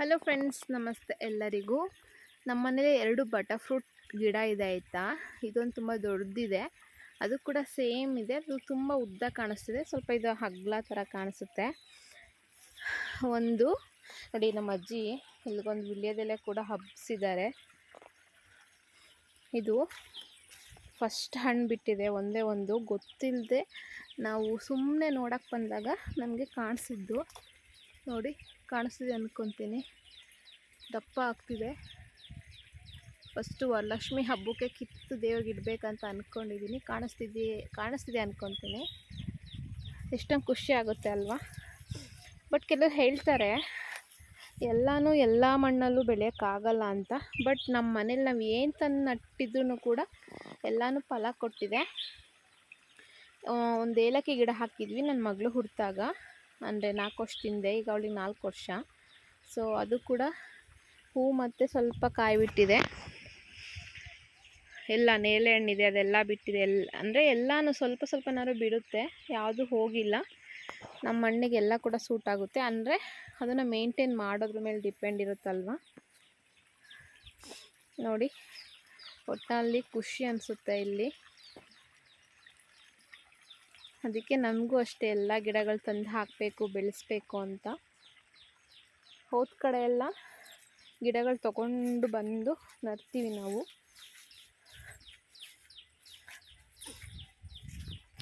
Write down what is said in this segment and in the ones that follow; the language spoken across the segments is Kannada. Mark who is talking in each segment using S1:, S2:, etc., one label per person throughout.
S1: ಹಲೋ ಫ್ರೆಂಡ್ಸ್ ನಮಸ್ತೆ ಎಲ್ಲರಿಗೂ. ನಮ್ಮ ಮನೇಲಿ ಎರಡು ಬಟರ್ ಫ್ರೂಟ್ ಗಿಡ ಇದೆ ಆಯಿತಾ? ಇದೊಂದು ತುಂಬ ದೊಡ್ಡದಿದೆ ಅದು ಕೂಡ ಸೇಮ್ ಇದೆ. ಅದು ತುಂಬ ಉದ್ದ ಕಾಣಿಸ್ತಿದೆ. ಸ್ವಲ್ಪ ಇದು ಹಗ್ಲ ಥರ ಕಾಣಿಸುತ್ತೆ. ಒಂದು, ನೋಡಿ ನಮ್ಮ ಅಜ್ಜಿ ಇಲ್ಲಿಗೊಂದು ವಿಳ್ಯದೆಲೆ ಕೂಡ ಹಬ್ಬಿಸಿದ್ದಾರೆ ಇದು ಫಸ್ಟ್ ಹಣ್ಣು ಬಿಟ್ಟಿದೆ. ಒಂದೇ ಒಂದು ಗೊತ್ತಿಲ್ಲದೆ ನಾವು ಸುಮ್ಮನೆ ನೋಡೋಕ್ಕೆ ಬಂದಾಗ ನಮಗೆ ಕಾಣಿಸಿದ್ದು. ನೋಡಿ, ಕಾಣಿಸ್ತಿದೆ ಅಂದ್ಕೊತೀನಿ ದಪ್ಪ ಆಗ್ತಿದೆ. ಫಸ್ಟು ವರಲಕ್ಷ್ಮಿ ಹಬ್ಬಕ್ಕೆ ಕಿತ್ತು ದೇವ್ರಿಗೆ ಇಡಬೇಕಂತ ಅಂದ್ಕೊಂಡಿದ್ದೀನಿ ಕಾಣಿಸ್ತಿದ್ದೀ, ಕಾಣಿಸ್ತಿದೆ ಅಂದ್ಕೊತೀನಿ ಎಷ್ಟೊಂದು ಖುಷಿ ಆಗುತ್ತೆ ಅಲ್ವಾ? ಬಟ್ ಕೆಲವರು ಹೇಳ್ತಾರೆ, ಎಲ್ಲನೂ ಎಲ್ಲ ಮಣ್ಣಲ್ಲೂ ಬೆಳೆಯೋಕ್ಕಾಗಲ್ಲ ಅಂತ. ಬಟ್ ನಮ್ಮ ಮನೇಲಿ ನಾವು ಏನು ತಂದು ನಟ್ಟಿದ್ರೂ ಕೂಡ ಎಲ್ಲನೂ ಫಲ ಕೊಟ್ಟಿದೆ. ಒಂದು ಏಲಕ್ಕಿ ಗಿಡ ಹಾಕಿದ್ವಿ. ನನ್ನ ಮಗಳು ಹುಟ್ಟಿದಾಗ ಅಂದರೆ ನಾಲ್ಕು ವರ್ಷದಿಂದ ಈಗ ಅವಳಿಗೆ ನಾಲ್ಕು ವರ್ಷ. ಸೊ ಅದು ಕೂಡ ಹೂ ಮತ್ತು ಸ್ವಲ್ಪ ಕಾಯಿ ಬಿಟ್ಟಿದೆ ಎಲ್ಲ ನೇಲೆ ಹಣ್ಣಿದೆ, ಅದೆಲ್ಲ ಬಿಟ್ಟಿದೆ. ಎಲ್ಲ ಅಂದರೆ ಎಲ್ಲನೂ ಸ್ವಲ್ಪ ಸ್ವಲ್ಪನಾದ್ರು ಬಿಡುತ್ತೆ, ಯಾವುದು ಹೋಗಿಲ್ಲ. ನಮ್ಮ ಮಣ್ಣಿಗೆಲ್ಲ ಕೂಡ ಸೂಟ್ ಆಗುತ್ತೆ. ಅಂದರೆ ಅದನ್ನು ಮೇಂಟೈನ್ ಮಾಡೋದ್ರ ಮೇಲೆ ಡಿಪೆಂಡ್ ಇರುತ್ತಲ್ವ? ನೋಡಿ ಒಟ್ಟಲ್ಲಿ ಖುಷಿ ಅನಿಸುತ್ತೆ ಇಲ್ಲಿ. ಅದಕ್ಕೆ ನಮಗೂ ಅಷ್ಟೇ ಎಲ್ಲ ಗಿಡಗಳು ತಂದು ಹಾಕಬೇಕು, ಬೆಳೆಸ್ಬೇಕು ಅಂತ. ಹೋದ ಕಡೆ ಎಲ್ಲ ಗಿಡಗಳು ತಗೊಂಡು ಬಂದು ನರ್ತೀವಿ ನಾವು.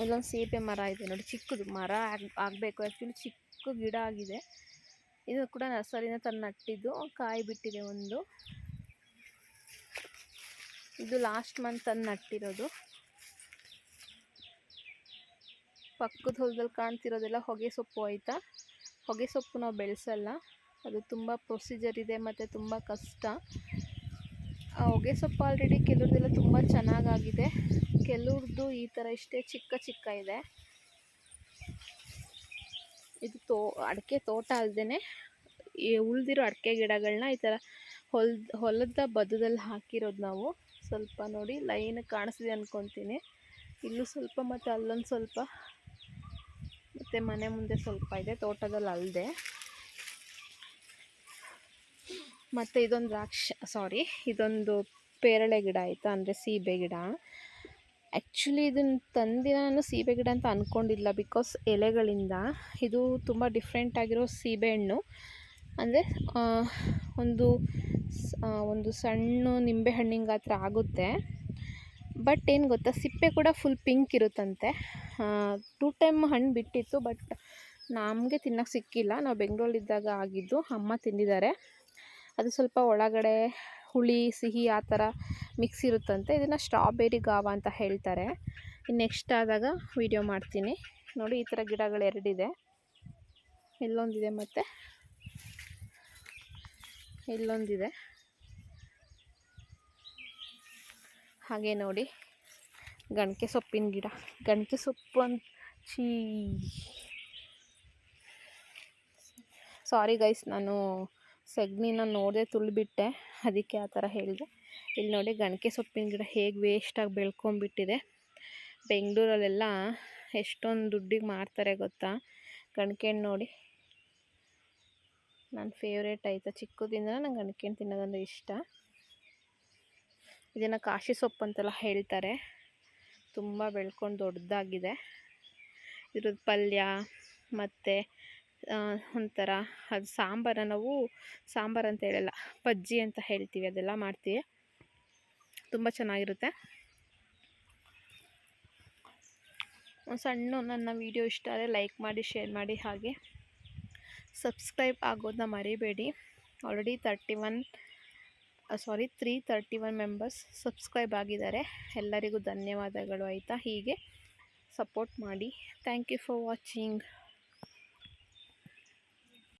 S1: ಇಲ್ಲೊಂದು ಸೀಪೆ ಮರ ಇದೆ ನೋಡಿ, ಚಿಕ್ಕದು ಮರ ಆಗ, ಆಗಬೇಕು. ಆ್ಯಕ್ಚುಲಿ ಚಿಕ್ಕ ಗಿಡ ಆಗಿದೆ. ಇದು ಕೂಡ ನರ್ಸರಿನ ತಂದು ನಟ್ಟಿದ್ದು, ಕಾಯಿ ಬಿಟ್ಟಿದೆ ಒಂದು. ಇದು ಲಾಸ್ಟ್ ಮಂತ್ ತಂದು ನಟ್ಟಿರೋದು. ಪಕ್ಕದ ಹೊಲದಲ್ಲಿ ಕಾಣ್ತಿರೋದೆಲ್ಲ ಹೊಗೆ ಸೊಪ್ಪು ಆಯಿತಾ? ಹೊಗೆ ಸೊಪ್ಪು ನಾವು ಬೆಳೆಸಲ್ಲ. ಅದು ತುಂಬ ಪ್ರೊಸೀಜರ್ ಇದೆ ಮತ್ತು ತುಂಬ ಕಷ್ಟ. ಆ ಹೊಗೆ ಸೊಪ್ಪು ಆಲ್ರೆಡಿ ಕೆಲವ್ರದ್ದೆಲ್ಲ ತುಂಬ ಚೆನ್ನಾಗಾಗಿದೆ. ಕೆಲವ್ರದ್ದು ಈ ಥರ ಇಷ್ಟೇ ಚಿಕ್ಕ ಚಿಕ್ಕ ಇದೆ. ಇದು ತೋ, ಅಡಿಕೆ ತೋಟ ಅಲ್ಲದೆ ಉಳಿದಿರೋ ಅಡಿಕೆ ಗಿಡಗಳನ್ನ ಈ ಥರ ಹೊಲ್ದ ಹೊಲದ ಬದದಲ್ಲಿ ಹಾಕಿರೋದು ನಾವು. ಸ್ವಲ್ಪ ನೋಡಿ ಲೈನ್ ಕಾಣಿಸಿದೆ ಅಂದ್ಕೊತೀನಿ ಇಲ್ಲೂ ಸ್ವಲ್ಪ ಮತ್ತು ಅಲ್ಲೊಂದು ಸ್ವಲ್ಪ ಮತ್ತು ಮನೆ ಮುಂದೆ ಸ್ವಲ್ಪ ಇದೆ, ತೋಟದಲ್ಲಿ ಅಲ್ಲದೆ ಮತ್ತು ಇದೊಂದು ದ್ರಾಕ್ಷ ಸಾರಿ ಇದೊಂದು ಪೇರಳೆ ಗಿಡ ಆಯಿತಾ, ಅಂದರೆ ಸೀಬೆ ಗಿಡ. ಆ್ಯಕ್ಚುಲಿ ಇದನ್ನು ತಂದಿನ ನಾನು ಸೀಬೆ ಗಿಡ ಅಂತ ಅಂದ್ಕೊಂಡಿಲ್ಲ ಬಿಕಾಸ್ ಎಲೆಗಳಿಂದ ಇದು ತುಂಬ ಡಿಫ್ರೆಂಟ್ ಆಗಿರೋ ಸೀಬೆ ಹಣ್ಣು. ಅಂದರೆ ಒಂದು ಒಂದು ಸಣ್ಣ ನಿಂಬೆ ಹಣ್ಣಿನ ಗಾತ್ರ ಆಗುತ್ತೆ. ಬಟ್ ಏನು ಗೊತ್ತಾ, ಸಿಪ್ಪೆ ಕೂಡ ಫುಲ್ ಪಿಂಕ್ ಇರುತ್ತಂತೆ. ಟೂ ಟೈಮ್ ಹಣ್ಣು ಬಿಟ್ಟಿತ್ತು ಬಟ್ ನಮಗೆ ತಿನ್ನೋಕೆ ಸಿಕ್ಕಿಲ್ಲ. ನಾವು ಬೆಂಗಳೂರಲ್ಲಿದ್ದಾಗ ಆಗಿದ್ದು ಅಮ್ಮ ತಿಂದಿದ್ದಾರೆ. ಅದು ಸ್ವಲ್ಪ ಒಳಗಡೆ ಹುಳಿ, ಸಿಹಿ ಆ ಥರ ಮಿಕ್ಸ್ ಇರುತ್ತಂತೆ. ಇದನ್ನು ಸ್ಟ್ರಾಬೆರಿ ಗಾವ ಅಂತ ಹೇಳ್ತಾರೆ. ಇನ್ನು ನೆಕ್ಸ್ಟ್ ಆದಾಗ ವೀಡಿಯೋ ಮಾಡ್ತೀನಿ. ನೋಡಿ, ಈ ಥರ ಗಿಡಗಳು ಎರಡಿದೆ. ಇಲ್ಲೊಂದಿದೆ ಮತ್ತು. ಇಲ್ಲೊಂದಿದೆ. ಹಾಗೆ ನೋಡಿ. ಗಣಕೆ ಸೊಪ್ಪಿನ ಗಿಡ. ಗಣಕೆ ಸೊಪ್ಪು ಅಂತ ಚೀ ಸಾರಿ ಗೈಸ್ ನಾನು ಸಗಣಿನ ನೋಡಿದೆ ತುಳಿಬಿಟ್ಟೆ. ಅದಕ್ಕೆ ಆ ಥರ ಹೇಳಿದೆ. ಇಲ್ಲಿ ನೋಡಿ ಗಣಕೆ ಸೊಪ್ಪಿನ ಗಿಡ ಹೇಗೆ ವೇಸ್ಟಾಗಿ ಬೆಳ್ಕೊಂಬಿಟ್ಟಿದೆ ಬೆಂಗಳೂರಲ್ಲೆಲ್ಲ ಎಷ್ಟೊಂದು ದುಡ್ಡಿಗೆ ಮಾರ್ತಾರೆ ಗೊತ್ತಾ? ಗಣಕೆ ನೋಡಿ. ನನ್ನ ಫೇವ್ರೇಟ್ ಆಯಿತಾ? ಚಿಕ್ಕದಿಂದ ನಂಗೆ ಗಣಕೆ ತಿನ್ನೋದಂದ್ರೆ ಇಷ್ಟ. ಇದನ್ನು ಕಾಶಿ ಸೊಪ್ಪು ಅಂತೆಲ್ಲ ಹೇಳ್ತಾರೆ. ತುಂಬ ಬೆಳ್ಕೊಂಡು ದೊಡ್ಡದಾಗಿದೆ. ಇದ್ರದ್ದು ಪಲ್ಯ ಮತ್ತು ಒಂಥರ ಅದು ಸಾಂಬಾರ ನಾವು ಸಾಂಬಾರು ಅಂತ ಹೇಳಲ್ಲ, ಬಜ್ಜಿ ಅಂತ ಹೇಳ್ತೀವಿ, ಅದೆಲ್ಲ ಮಾಡ್ತೀವಿ. ತುಂಬ ಚೆನ್ನಾಗಿರುತ್ತೆ. ಒಂದು ಸಣ್ಣ ನನ್ನ ವೀಡಿಯೋ ಇಷ್ಟ ಆದರೆ ಲೈಕ್ ಮಾಡಿ, ಶೇರ್ ಮಾಡಿ, ಹಾಗೆ ಸಬ್ಸ್ಕ್ರೈಬ್ ಆಗೋದನ್ನ ಮರಿಬೇಡಿ. Already thirty one sorry three thirty one members subscribe ಆಗಿದ್ದಾರೆ. ಎಲ್ಲರಿಗೂ ಧನ್ಯವಾದಗಳು, ಆಯಿತಾ? ಹೀಗೆ ಸಪೋರ್ಟ್ ಮಾಡಿ. Thank you for watching